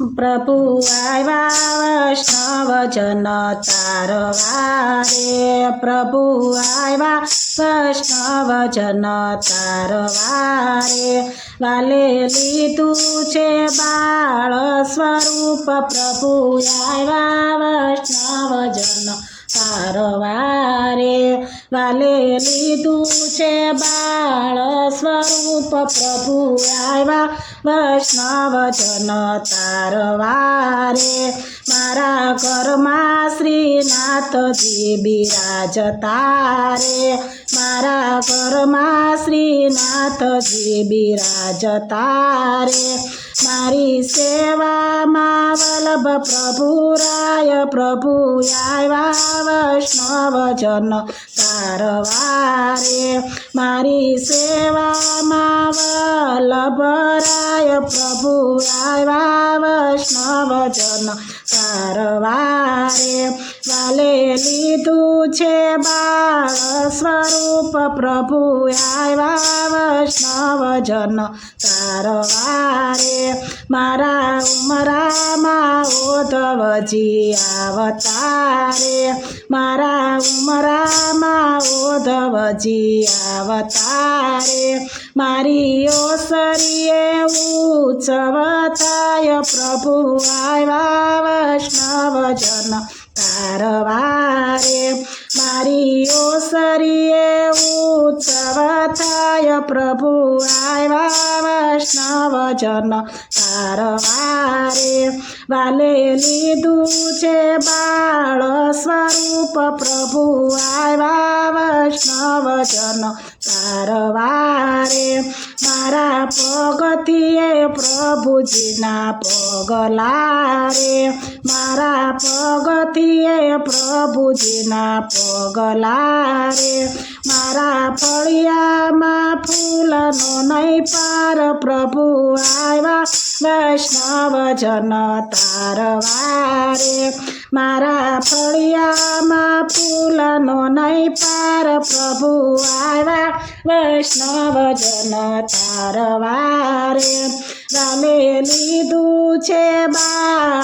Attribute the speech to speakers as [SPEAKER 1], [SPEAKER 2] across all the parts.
[SPEAKER 1] પ્રભુ આવ્યા વૈષ્ણવ જન તારવારે. પ્રભુ આવ્યા વૈષ્ણવ જન તારવારે. વાલે લીધું છે બાળ સ્વરૂપ. પ્રભુ આવ્યા વૈષ્ણવ જન તારવારે વાલે લીધું છે બાળ સ્વરૂપ પ્રભુ આવ્યા. વૈષ્ણવ જન તારવારે મારા ઘરમાં શ્રીનાથજી બિરાજતા રે મારા ઘરમાં શ્રીનાથજી બિરાજતા રે મારી સેવામાં વલ્લભ પ્રભુરાય પ્રભુ આવ્યા વૈષ્ણવ જન તારવારે. મારી સેવામાં વલ્લભ રાય પ્રભુ આવ્યા વૈષ્ણવ જન તારવારે. વાલે લીધું છે બાળ સ્વરૂપ પ્રભુ આવ્યા વૈષ્ણવ જન તારવારે મારા ઉમરામાં ઓધવજી આવતારે મારા ઉમરામાં ઓધવજી આવતારે મારી ઓસરીએ ઉત્સવ થાય પ્રભુ આવ્યા વૈષ્ણવ જન તારવારે મારી ઓસરીએ ઉત્સવ થાય પ્રભુ આવ્યા વૈષ્ણવ જન તારવારે વાલે લીધું છે બાળ સ્વરૂપ પ્રભુ આવ્યા વૈષ્ણવ જન તારવારે મારા પગથીએ પ્રભુજીના પગલા રે મારા પગથીએ પ્રભુજીના પગલા રે મારા ફળિયામાં ફૂલનો નહીં પાર પ્રભુ આવ્યા. વૈષ્ણવ જન તારવારે મારા ફળિયામાં ફૂલનો નહીં પાર પ્રભુ આવ્યા. વૈષ્ણવ જન તારવારે રામે લીધું છે બાળ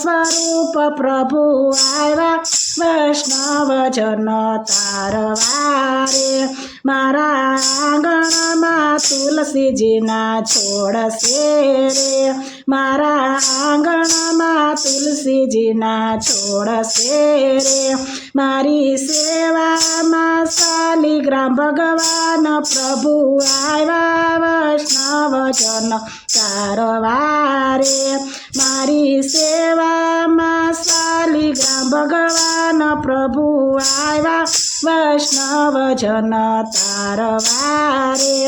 [SPEAKER 1] સ્વરૂપ પ્રભુ આવ્યા. વૈષ્ણવ જન તારવારે મારા આંગણમાં તુલસીજીના છોડશે રે મારા આંગણમાં તુલસીજીના છોડ છે રે મારી સેવામાં શાલિગ્રામ ભગવાન પ્રભુ આવ્યા. વૈષ્ણવ જન તારવારે. મારી સેવામાં શાલિગ્રામ ભગવાન પ્રભુ આવ્યા. વૈષ્ણવ જન તારવારે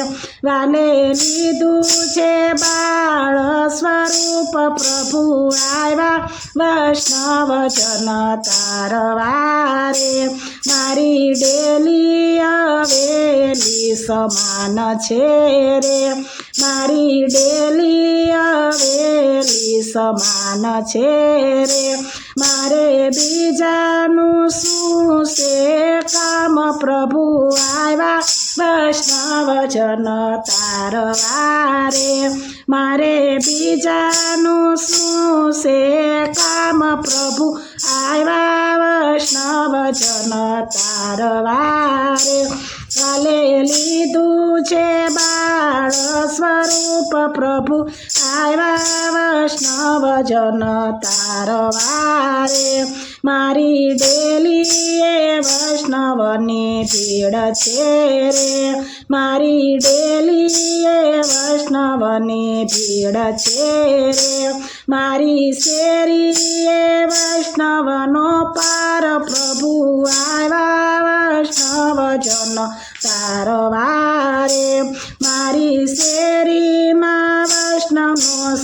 [SPEAKER 1] વાલે લીધું છે બાળ સ્વરૂપ પ્રભુ આવ્યા વૈષ્ણવ જન તારવારે મારી ડેલી અવેલી સમાન છે રે મારી ડેલી અવેલી સમાન છે રે મારે બીજાનું શું છે? કામ પ્રભુ આવ્યા. વૈષ્ણવ જન તારવારે. મારે બીજાનું શું છે? કામ પ્રભુ આવ્યા. વૈષ્ણવ જન તારવારે. કાલે લીધું છે બાળ સ્વરૂપ પ્રભુ આવ્યા વૈષ્ણવ જન તારવારે મારી ડેલી એ વૈષ્ણવની ભીડ છે રે મારી ડેલી એ વૈષ્ણવની ભીડ છે રે મારી શેરી એ વૈષ્ણવનો પાર પ્રભુ આવ્યા વૈષ્ણવ જન તારવારે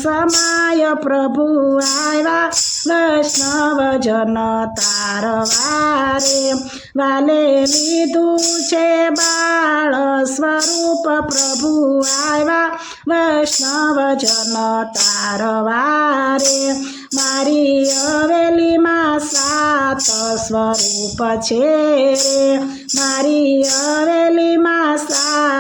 [SPEAKER 1] સમાય પ્રભુ આવ્યા. વૈષ્ણવ જન તારવારે વાલે લીધું છે બાળ સ્વરૂપ પ્રભુ આવ્યા. વૈષ્ણવ જન તારવારે મારી હવેલીમાં સાત સ્વરૂપ છે રે. મારી હવેલીમાં સાત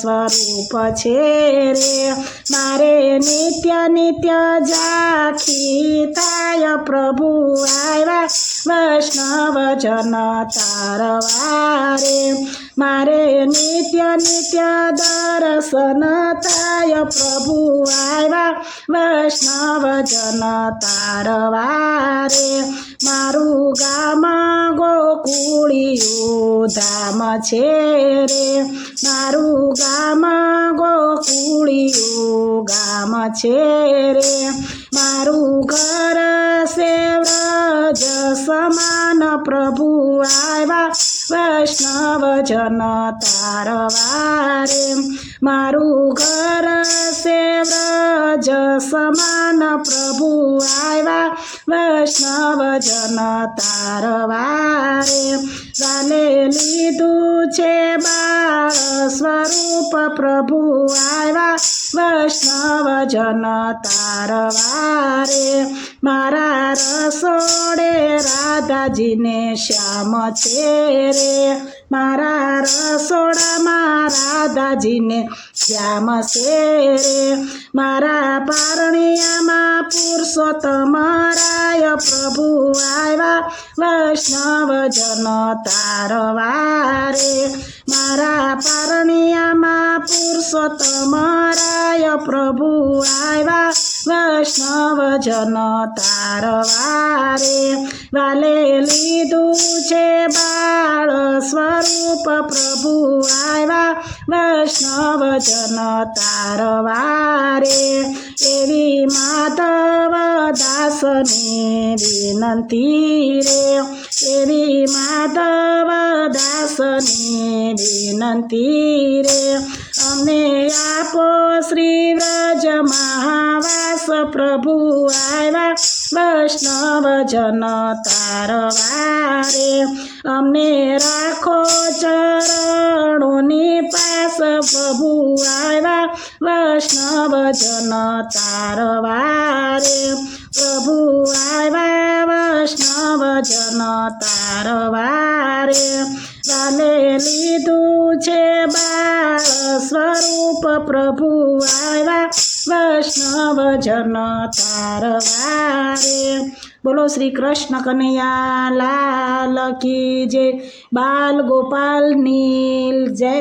[SPEAKER 1] સ્વરૂપ છે રે. મારે નિત્ય નિત્ય જાખી થાય પ્રભુ આવ્યા. વૈષ્ણવ જન તારવારે મારે નિત્ય નિત્ય દર્શન થાય પ્રભુ આવ્યા. વૈષ્ણવ જન તારવારે મારું ગામ ગોકુળિયું ધામ છે રે. મારું ગામ ગોકુળિયું ગામ છે રે. મારું ઘર છે વ્રજ સમાન પ્રભુ આવ્યા. વૈષ્ણવ જન તારવારે મારું ઘર છે વ્રજ સમાન પ્રભુ આવ્યા વૈષ્ણવ જન તારવારે ગાલે લીધું છે બાળ સ્વરૂપ પ્રભુ આવ્યા વૈષ્ણવ જન તારવારે મારા રસોડે રાધાજીને શ્યામ છે રે મારા રસોડામાં રાધાજીને શ્યામ છે મારા પારણિયામાં પુરુષોત્તમ રાય પ્રભુ આવ્યા. વૈષ્ણવ જન તારવારે, મારા પારણિયામાં પુરુષોત્તમ રાય પ્રભુ આવ્યા. વૈષ્ણવ જન તારવારે વાલે લીધું છે બાળ સ્વરૂપ પ્રભુ આવ્યા વૈષ્ણવ જન તારવારે એવી માધવ દાસને વિનંતી રે એવી માધવ દાસને વિનંતી રે અમને આપો શ્રી વ્રજ મહાવાસ પ્રભુ આવ્યા વૈષ્ણવ જન તારવારે અમને રાખો ચરણોની પાસ. પ્રભુ આવ્યા વૈષ્ણવ જન તારવારે. પ્રભુ આવ્યા વૈષ્ણવ જન તારવારે. વાલે લીધું છે બાળ સ્વરૂપ. પ્રભુ આવ્યા વૈષ્ણવ જન તારવારે બોલો શ્રી કૃષ્ણ કનૈયા લાલ કી જય બાલ ગોપાલ નીલ જય